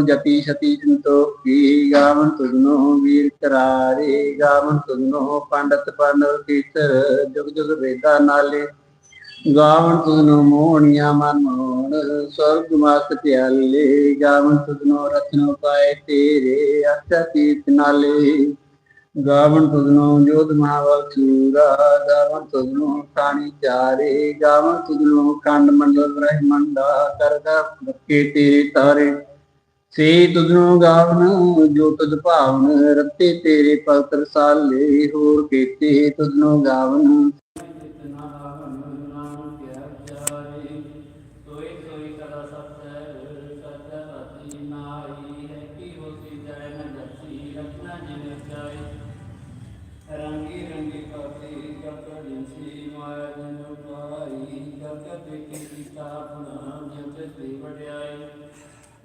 ਜਤੀ ਸਤੀ ਸੰਤੋਖੀ ਗਾਵਨ ਤੁਧਨੋ ਵੀਰ ਕਰਾਰੇ, ਗਾਵਨ ਤੁਧਨੋ ਪੰਡਤ ਪੰਡਵ ਕੀਤਰ, ਜੁਗ ਜੁਗ ਵੇਦਾ ਨਾਲੇ। ਗਾਵਨ ਤੁਧਨੋ ਮੋਹਣੀਆਂ ਮਨ ਮੋਹਣ, ਸਵਰਗ ਮਸਤ ਪਿਆਲੇ। ਗਾਵਨ ਤੁਧਨੋ ਰਤਨੋ ਪਾਏ ਤੇਰੇ ਅਰਚਾ ਤੀਰਥ ਨਾਲੇ। ਗਾਵਨ ਤੁਧਨੋ ਜੋਧ ਮਹਾਵਲ ਚੂਰਾ, ਗਾਵਨ ਤੁਧਨੋ ਕਾਣੀ ਚਾਰੇ। ਗਾਵਨ ਤੁਧਨੋ ਖੰਡ ਮੰਡਲ ਬ੍ਰਹਮੰਡਾ ਕਰਦਾ ਬੱਕੇ ਤੇਰੇ ਤਾਰੇ। ਸੇ ਤੁਧਨੋ ਗਾਵਨ, ਜੋ ਤੁਧ ਭਾਵਨ, ਰੱਤੇ ਤੇਰੇ ਪਵਿੱਤਰ ਸਾਲੇ, ਹੋਰ ਕੀਤੇ ਤੁਧਨੋ ਗਾਵਨ। ਰੰਗੀ ਰੰਗੀ ਪਾਤੀ ਕਪੜ ਜਿੰਸੀ ਮਾਇਆ ਜਨ ਪਾਈ ਕਪ ਦੇਖੀ ਕੀਤਾ ਆਪਣਾ ਜਿਤ ਤੇ ਵਡਿਆਈ।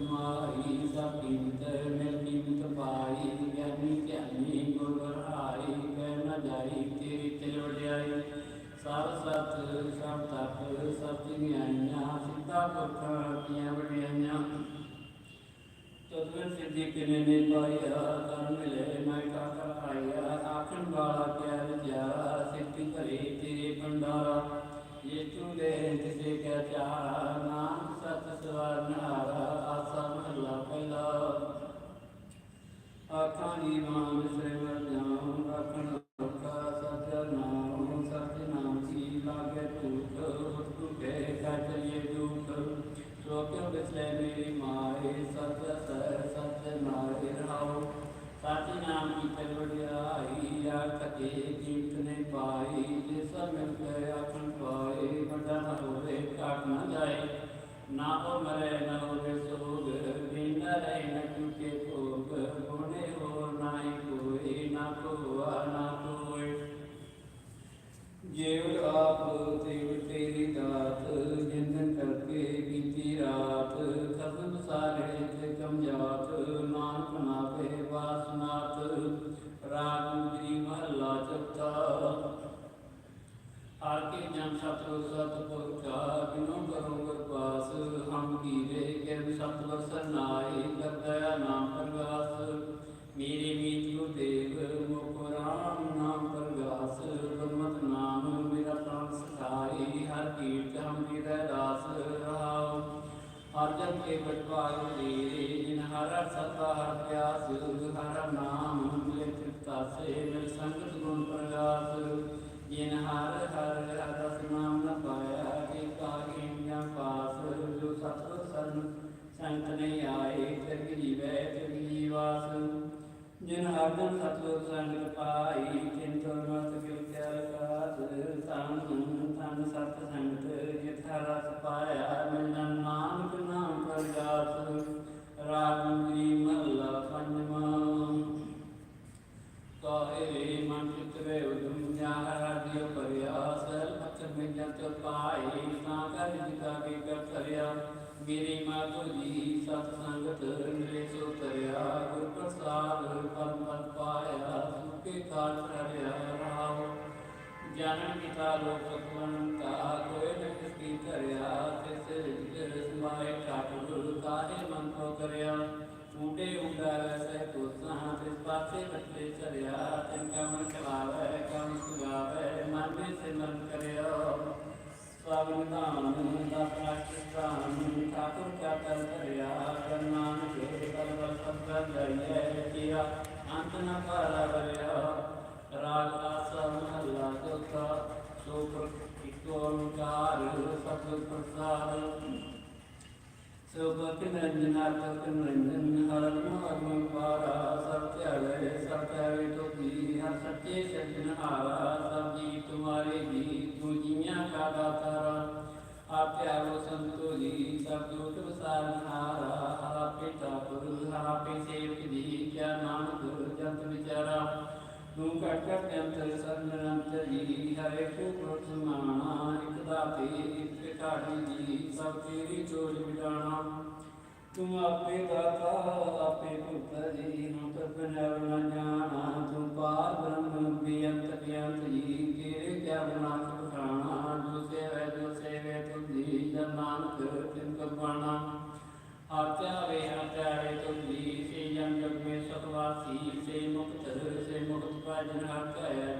तुम्हारी सकीमत में कीमत पाई ज्ञानी ज्ञानी गुरबर आई कहन जाई तेरी त्रिवड़ियाई सब सत सब तक सत न्याया सीधा पुखा पिया वड़ियाइया तदवर सिद्धि किने नहीं पाया कर मिले ਸਤਿ ਸਤਿ ਪੁਰਖਾ ਬਿਨੋ ਕਰੋਗੇ ਕੀਰੇ ਕਿਰ ਸਤ ਵਸਰ Cenab-ı Tatlı Zannı Pâi Cenab-ı solve فکمن کاتو ایلکسکی کریا سیسے جرسمائی چاٹو جلکاہی من کو کریا چھوٹے اونڈا ویسے تو سہاں سیس پاسے بچے چریا تن کا من کلاو ہے کم سگاو ہے من میں سے من کریا سوامن دام دا پاکستان چاٹو کیا کر کریا جنمان کے قلب سب کر جائے کیا انتنا کارا بریا راگ آسا محلہ دکھا سچے سجن آرا سب جی تمہارے بھی تجیاں کا داتا ਜੀ ਹਰੇ ਕੋ ਪੁਰਖ ਸਮਾਣਾ ਇਕ ਦਾਤੇ ਇਕ ਢਾਡੀ ਜੀ ਸਭ ਤੇਰੀ ਜੋਜ ਮਿਟਾਣਾ ਤੁਮ ਆਪੇ ਦਾਤਾ ਆਪੇ ਪੁੱਤਰ ਜੀ ਹਮ ਤਰ ਬਨਵ ਨ ਜਾਣਾ ਤੁਮ ਪਾਰ ਬ੍ਰਹਮ ਬੇਅੰਤ ਬੇਅੰਤ ਜੀ ਤੇਰੇ ਕਿਆ ਬਨਾ ਪਖਾਣਾ ਜੋ ਸੇਵੈ ਜੋ ਸੇਵੈ ਤੁਮ ਜੀ ਜਨ ਨਾਨਕ ਤਿਨ ਕਪਾਣਾ ਆਤਿਆ ਵੇ ਆਤਿਆ ਵੇ ਤੁਮ ਜੀ ਸੇ ਜਨ ਜਗ ਮੇ ਸਤਵਾਸੀ ਸੇ ਮੁਕਤ ਸੇ ਮੁਕਤ ਪਾਜਨ ਹਰ ਕaya ਜੀ। ਤਿਨ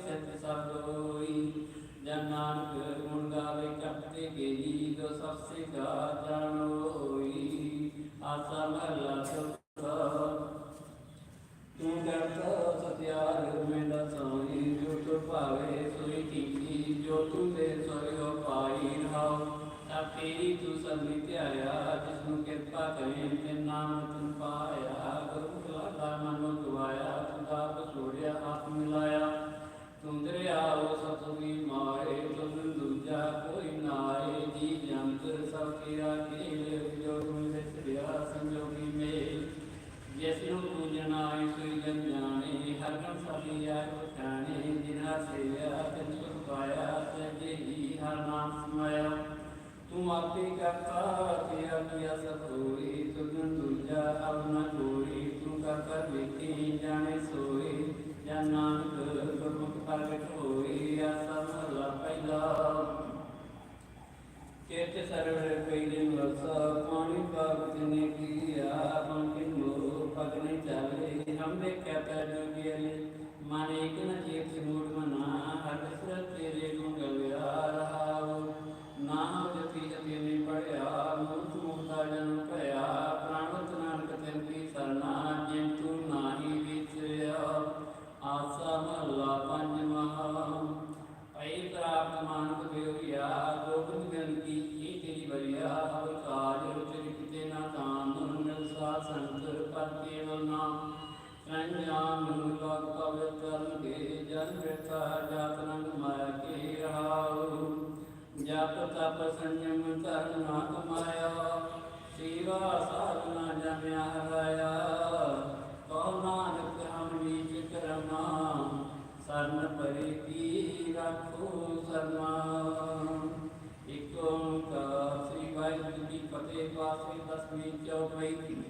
ਸਤ ਸਭ ਹੋਈ। ਜਨ ਨਾਨਕ ਗੁਣ ਗਾਵੇ ਕਰਤੇ ਕੇ ਜੀ ਜੋ ਸਭ ਸੇ ਗਾ ਜਾਣੋ ਹੋਈ। ਆਸਾ ਮਹਲਾ ਸੁਖਾ ਤੂੰ ਕਰਤਾ ਸਤਿਆਰ ਮੇਰਾ ਸਾਈ ਜੋ ਤੁ ਭਾਵੇ ਸੋਈ ਕੀਤੀ ਜੋ ਤੂੰ ਦੇ ਸੋਈ ਹੋ ਪਾਈ ਰਹਾਉ ਤਾਂ ਤੇਰੀ ਤੂੰ ਸਭੀ ਧਿਆਇਆ ਜਿਸ ਨੂੰ ਕਿਰਪਾ ਕਰੇ, ਤੇ ਨਾਮ ਤੂੰ ਪਾਇਆ। ਗੁਰੂ ਖਲਾਦਾ ਮਨ ਗਵਾਇਆ, ਤੂੰ ਦਾਪ ਛੋੜਿਆ ਆਪ ਮਿਲਾਇਆ। ਤੂੰ ਦਰਿਆਓ ਸਤਿ ਮਾਰੇ ਤੁਮ ਦੂਜਾ ਕੋਈ ਨਾਏ ਜੀ ਜੰਤ ਸਭ ਤੇਰਾ ਖੇਲ ਜੋ ਤੁਮ ਵਿਸਰਿਆ ਸੰਜੋਗੀ ਮੇਲ ਜਿਸ ਨੂੰ ਪੂਜਨਾਏ ਸੋਈ ਜਨ ਜਾਣੇ ਹਰ ਗਮ ਸਾਡੀ ਆਇ ਪਛਾਣੇ ਜਿਨਾ ਸੇਵਿਆ ਤਿਨ ਸੁਖ ਪਾਇਆ ਤੇ ਹੀ ਹਰ ਨਾਮ ਸਮਾਇਆ ਤੂੰ ਆਪੇ ਕਰਤਾ ਤੇਰਾ ਕੀਆ ਸਭ ਹੋਈ ਤੁਜਨ ਦੂਜਾ ਅਵ ਵਿਰਥਾ ਮਾਇਆ ਕੇ ਰਹਾਉ। ਜਪ ਤਪ ਸੰਜਮ ਧਰਮ ਨਾ ਕਮਾਇਆ ਸੇਵਾ ਸਾਧਨਾ ਜਮਿਆ ਹਰਾਇਆ। ਕਉ ਨਾਨਕ ਹਮ ਨੀਚ ਕਰਮਾ। ਸਰਨ ਪਰੇ ਕੀ ਰੱਖੋ ਸਰਮਾ। ਇਕ ਓੰਕਾਰ ਸ੍ਰੀ ਵਾਹਿਗੁਰੂ ਜੀ ਫਤਿਹ ਪਾਸੀ ਦਸਵੀਂ ਚੌਪਈ।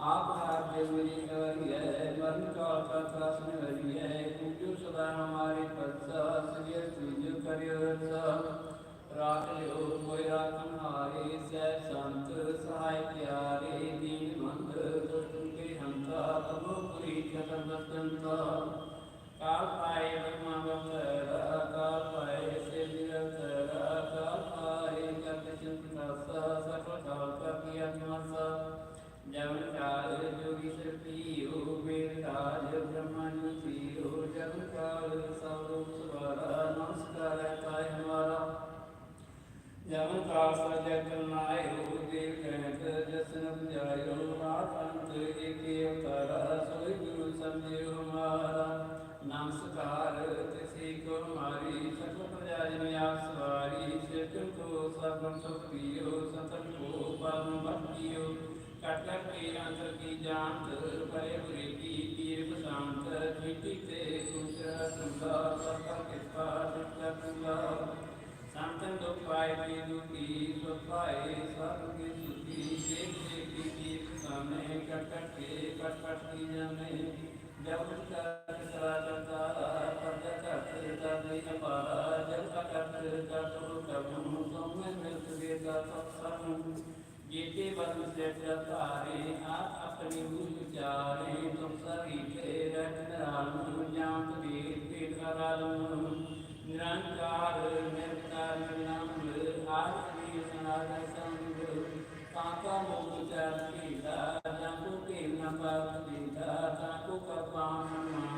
آپ ہر دن مجھے کہا گیا ہے مرن کا عطا کا سنگر ਸੈ ਸੰਤ ਸਹਾਇ ਪਿਆਰੇ ਦੀਨ ਮੰਦ ਦੁਸ਼ਟ ਕੇ ਹੰਤਾ ਤਬੋ ਪੁਰੀ ਜਗਨ ਰਤਨ ਕਾ ਕਾਲ ਕਟਲਕ ਅੰਦਰ ਕੀ ਜਾਣਤ ਪਰੇ ਗੁਰੇ ਕੀ ਤੀਰ ਬਸਾਂਤ ਮਿੱਟੀ ਤੇ ਗੁਜਰਾ ਤੁਲਾ ਸਤਰ ਕਿਰਪਾ, ਸਿੱਖਾ ਤੁਲਾ ਸੰਤਨ ਦੁਖ ਪਾਏ ਕੀ ਦੁਖੀ, ਸੁਖ ਪਾਏ, ਸਭ ਕੀ ਸੁਖੀ। ਦੇਖ ਦੇ ਕੀ ਤੀਰ ਸਾਹਮਣੇ ਕਟਕ ਕੇ ਕਟਕਟ ਕੀ ਜਾਣੇ। ਜਬ ਕਰ ਸਰਾ ਕਰਤਾ ਪਰਜ ਕਰਤੇ ਕਰ ਨਹੀਂ ਅਪਾਰਾ। ਜਬ ਕਰਤੇ ਕਰ ਤੋ ਕਬੂ ਸੋਮੇ ਮਿਲ ਕੇ ਦਾ ਸਭ ਜੇਤੇ ਬਦੁ ਸੇਤ ਧਾਰੇ ਨਾ ਆਪਣੇ ਉਚਾਰੇ ਤੁਮ ਸਭੀ ਤੇ ਰਤਨਾਲੂ ਜਾਂ ਕਬੀਰ ਤੇ ਕਰਾਲੂ ਨਿਰੰਕਾਰ ਨਿਰਤਾ ਨਿਰਨੰਦ ਆਸਰੀ ਸਨਾਤਨ ਸੰਗ। ਕਾਕਾ ਮੋਹ ਚਰਤੀ ਦਾ ਜਾਂ ਕੋ ਕੇ ਨਾ ਪਾਪ ਦੀ ਦਾ ਤਾਂ ਕੋ ਕਪਾਨ ਮਾ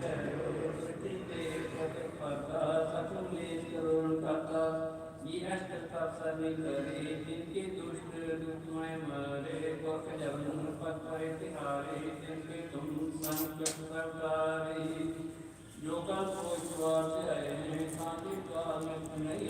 देती तुमरा काम जाय सारा देव सजा कथन संसारा एक रूप अनुक रूपा रंग भयो रावे रूपा अंडज ये विशेष कीनी उत्पठान मोहन दीनी कौन फूल राजा बैठा कौन मित्र से कर बैठा सजरी श्रेष्ठ दिखाई जन्म आत्मकार सुन जन्म अब रक्षा मेरी तुम करो सिख बार करो सती ते पद पता सकुले करुण करता ये अष्ट तप सभी करे जिनके दुष्ट दुष्मय मरे वक जवन पद पर तिहारे जिनके तुम संकट सरकारे जो का कोई स्वार्थ है शांति काल में नहीं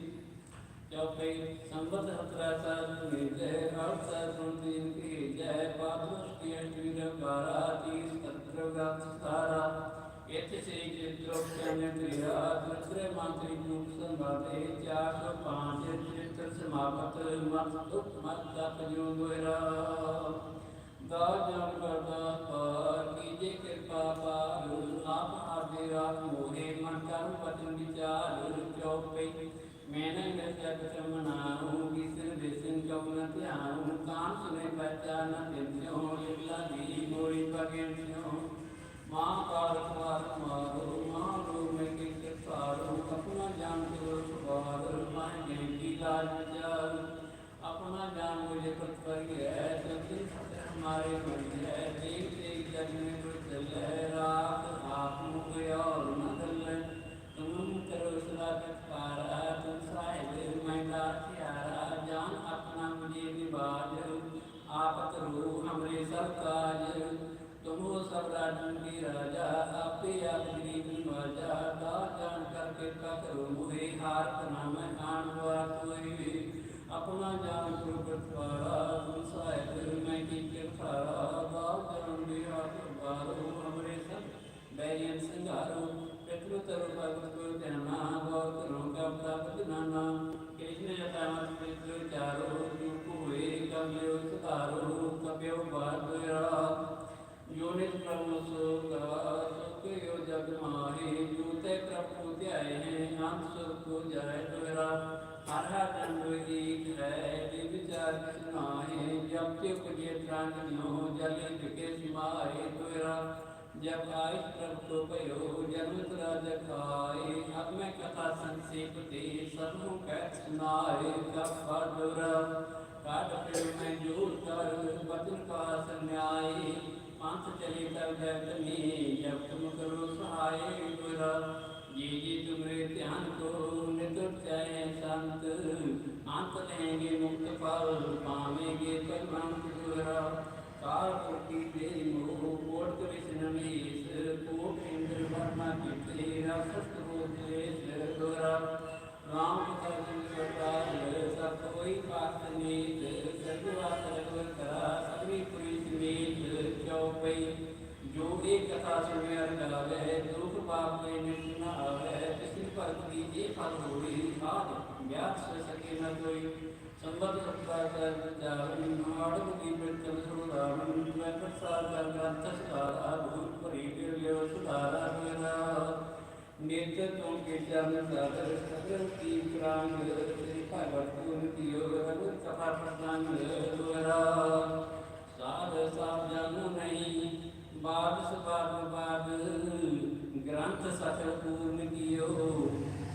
चौथे संवत हतरा साधु निजय और सर्वम दिन की जय पादुष के श्री नवारा की सत्र गात सारा एत से चित्रोक्षण क्रिया दृश्य मंत्री मुख संभाते चार सौ पांच चित्र समाप्त मत दुख मत दत जोरा दा जन कर दा पार कीजे कृपा पार आप आदि रात मोहे मन कर वचन विचार चौपाई मैंने कैसे बचाऊँ मनाऊँ किसे देशन क्यों न त्यागूँ काम सुने बच्चा न देखते हो ये लड़ी बोरी पकड़ते हो माँ पार पार मारो माँ रूम में किसे पारो अपना जान के उस बार माँ गेंदी लाल जाल अपना जान मुझे पत्थर के है जब इस हमारे मुझे है देख ਮੁਹੇ ਹਾਰਤ ਨਾਮ ਕਾਣਵਾ ਤੋਈ ਆਪਣਾ ਜਾਨ ਪ੍ਰਗਟਵਾਰਾ ਸਾਹਿਬ, ਮੈਂ ਕੀ ਕਿਰਪਾ ਬਾ ਕਰਨ ਦੇ ਆਪ ਬਾਰੋ ਅਮਰੇ ਸਭ ਬੈਰੀਨ ਸੰਘਾਰੋ ਪ੍ਰਤਿਉ ਤਰ ਭਗਤ ਗੁਰ ਧਿਆਨਾ ਬਾ ਕਰੋ ਕਪਤਾ ਬਦਨਾਨਾ ਕ੍ਰਿਸ਼ਨ ਅਤਾਮਤ ਪ੍ਰਤਿਉ ਚਾਰੋ ਜੂ ਕੋਏ ਕਮਿਓ ਸੁਧਾਰੋ ਕਬਿਓ ਬਾਦਰਾ ਜੋਨਿਤ ਪ੍ਰਮਸ ਕਰਾ, ਸੋ ਕਿਉ ਜਗ ਮਾਹੇ ਜੂਤੇ ਪ੍ਰਭੂ ਧਿਆਏ ਹੈ। यो जग माहे जूते प्रभु ध्याय हैं अंत सुख को जाय दोरा हर हर दंड एक है विचार सुनाए जब ते उपजे प्राण नो जल के समाए दोरा जब आय प्रभु तो भयो जन्म तरा जखाए अब मैं कथा संक्षेप दे सबों कह सुनाए कब बदुरा काट फिर मैं जोर कर बदन का संन्याय पंथ चले तब जगत में जब तुम करो सहाय गुरा جی جی تمرے دھیان کو نتر چاہے سنت آنت لیں گے مفت پر پاویں گے کلمنت گورا کار کوٹی دے مو کوٹ کرشن میں اس کوٹ اندر برما ਭਗਤ ਦੀ ਇਹ ਫਲ ਹੋਈ ਆਦ ਗਿਆਤ ਸੇ ਸਕੇ ਨਾ ਕੋਈ ਸੰਬਤ ਰੱਖਦਾ ਕਰ ਜਾਵਨ ਨਾੜਕ ਦੀ ਪ੍ਰਿਤਮ ਸੁਰਾਵਨ ਮੈਂ ਪ੍ਰਸਾਦ ਦਾ ਗ੍ਰੰਥ ਸਕਾਰ ਆਭੂਤ ਭਰੀ ਦੇ ਲਿਓ ਸੁਧਾਰਾ ਮੇਰਾ ਨਿਤ ਤੋਂ ਕੇ ਚਰਨ ਸਾਦਰ ਸਗਰ ਕੀ ਪ੍ਰਾਨ ਤੇ ਭਗਤ ਤੁਨ ਕੀ ਯੋਗ ਹਨ ਸਫਾ ਪ੍ਰਦਾਨ ਦੁਆਰਾ ਸਾਧ ਸਾਧ ਜਾਨੂ ਨਹੀਂ ਬਾਦ ਸਬਾਬ ਬਾਦ ਗ੍ਰੰਥ ਸਤਿ ਪੂਰਨ ਕੀਓ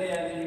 player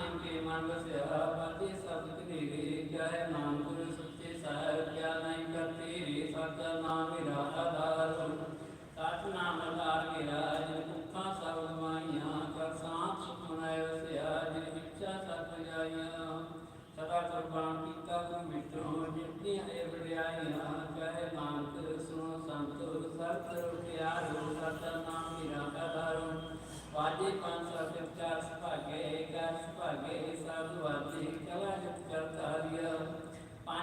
ਨਾਮ ਕੇ ਮਨ ਵਸਿਆ ਪਾਤੀ ਸਭ ਕਨੇਰੇ ਕਿਆ ਹੈ ਨਾਮ ਗੁਰ ਸੱਚੇ ਸਾਹਿਬ ਕਿਆ ਨਾਮ ਕਰਤੇ ਰੇ ਸਤ ਨਾਮ ਮੇਰਾ ਆਧਾਰ ਸਤ ਨਾਮ ਅਧਾਰ ਕੇ ਰਾਜ ਕੁੱਖਾ ਸਭ ਮਾਇਆ ਕਰ ਸਾਥ ਸੁਣਾਇ ਵਸਿਆ ਜਿਨ ਇੱਛਾ ਸਤ ਜਾਇਆ ਸਦਾ ਕਰਬਾਨ ਕੀਤਾ ਕੋ ਮਿਟੋ ਜਿਤਨੀ ਹੈ ਵਡਿਆਈ ਨਾ ਕਹਿ ਨਾਮ ਕਰ ਸੁਣੋ ਸੰਤ ਸਤ ਰੁਪਿਆ ਰੋ ਸਤ ਨਾਮ ਮੇਰਾ ਆਧਾਰ ਵਾਜੇ ਪੰਜ ਸੱਤ ਚਾਰ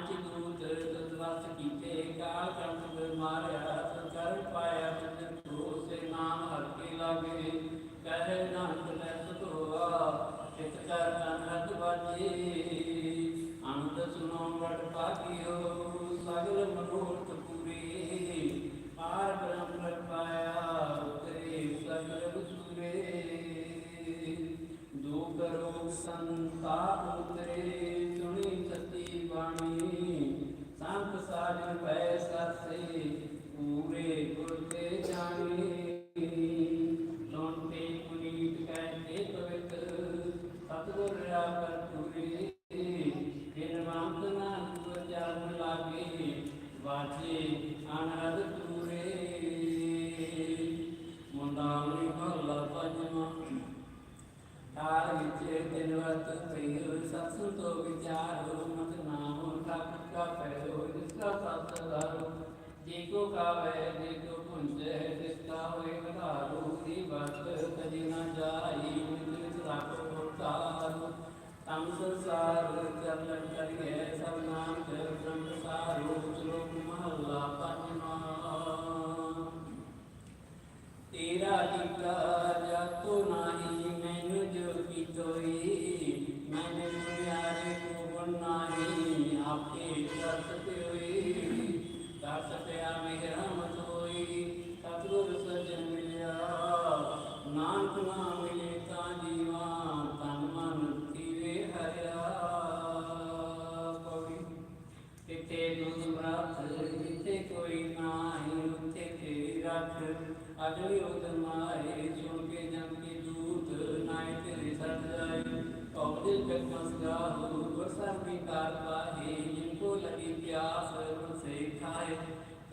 ਪੰਜ ਗੁਰੂ ਚਰਿਤ ਦਵਾਸ ਕੀਤੇ, ਕਾਲ ਕੰਠ ਮਾਰਿਆ ਸੰਕਰ ਪਾਇਆ ਬੰਦਨ ਕੋ ਸੇ ਨਾਮ ਹਰ ਲਾਗੇ। ਕਹੇ ਨਾਨਕ ਲੈ ਸਤੋਆ ਚਿਤ ਕਰ ਅਨਹਦ ਵਾਜੇ। ਅਨੰਦ ਸੁਨੋ ਵਡ ਪਾਕਿਓ ਸਗਲ ਮਨੋਰਥ ਪੂਰੇ। ਪਾਰ ਬ੍ਰਹਮ ਲਗ ਪਾਇਆ, ਉਤਰੇ ਸਗਲ ਸੁਰੇ ਦੁਖ ਰੋਗ ਸੰਤਾਪ ਉਤਰੇ।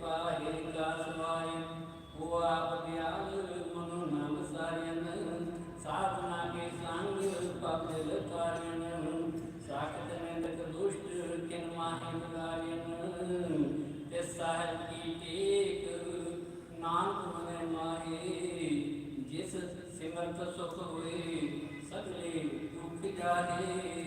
ਕੀ ਪੈ ਪਾਏ ਦਾਸ ਵਾਏ ਉਹ ਆਪ ਦਿਆਲ ਮਨੁ ਨਾਮ ਸਾਰਿਆਨ ਸਾਧਨਾ ਕੇ ਸੰਗ ਪਗਲ ਤਾਰਿਆਨ ਸਾਖਤ ਨਿੰਦਕ ਦੁਸ਼ਟ ਕਿਨ ਮਾਹਿ ਬੁਲਾਰਿਆਨ ਤੇ ਸਾਹਿਬ ਕੀ ਟੇਕ ਨਾਨਕ ਮਨੇ ਮਾਹੀ ਜਿਸ ਸਿਮਰਤ ਸੁਖ ਹੋਏ ਸਗਲੇ ਦੁਖ ਜਾਹੇ